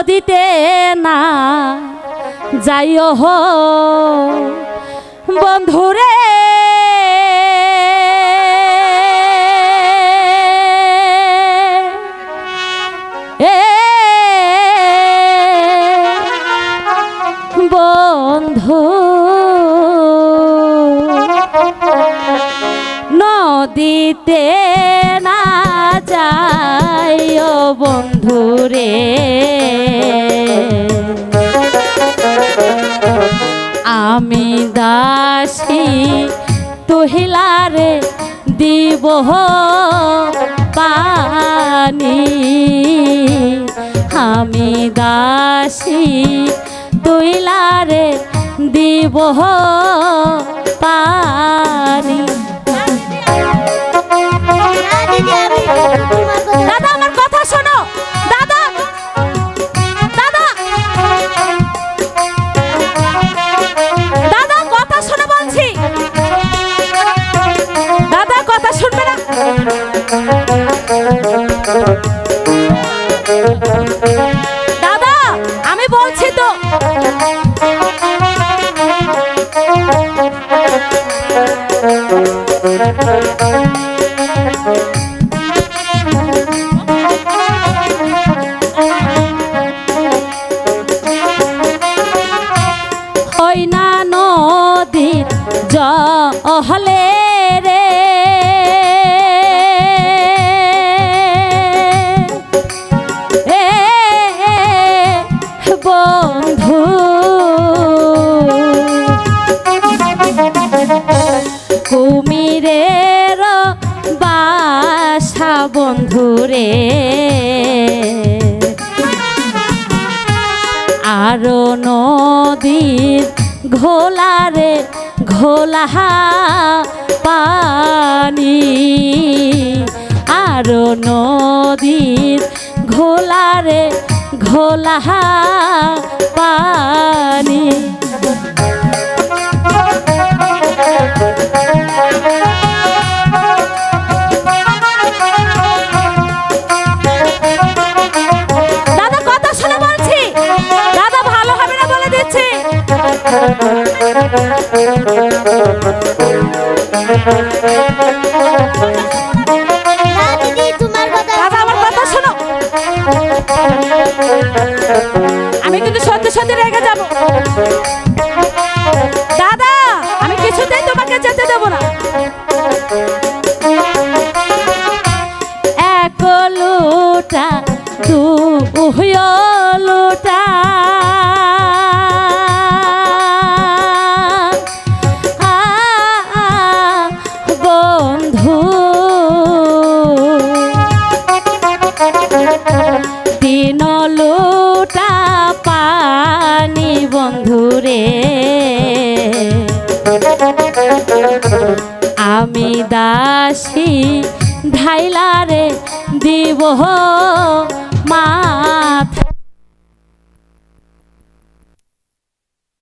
নদীতে না যাইও হো। বন্ধুরে বন্ধু নদীতে না যাইও বন্ধুরে আমি দাসী তুহিলারে দিব পানি। আমি দাসী তুইলারে দিব দাদা আমি বলছি তো। হই কুমিরের বাসা বন্ধুরে আরও নদীর ঘোলারে ঘোলা পানি। আরও নদীর ঘোলারে ঘোলা পানি। দিচ্ছি আমি কিন্তু সত্যি সত্যি রেগে যাব। দাদা আমি কিছুতেই তোমাকে যেতে দেবো না। এক লোটা দু লোটা তিন লোটা পানি বন্ধুরে আমি দাসী ঢাইলারে দিব মাথা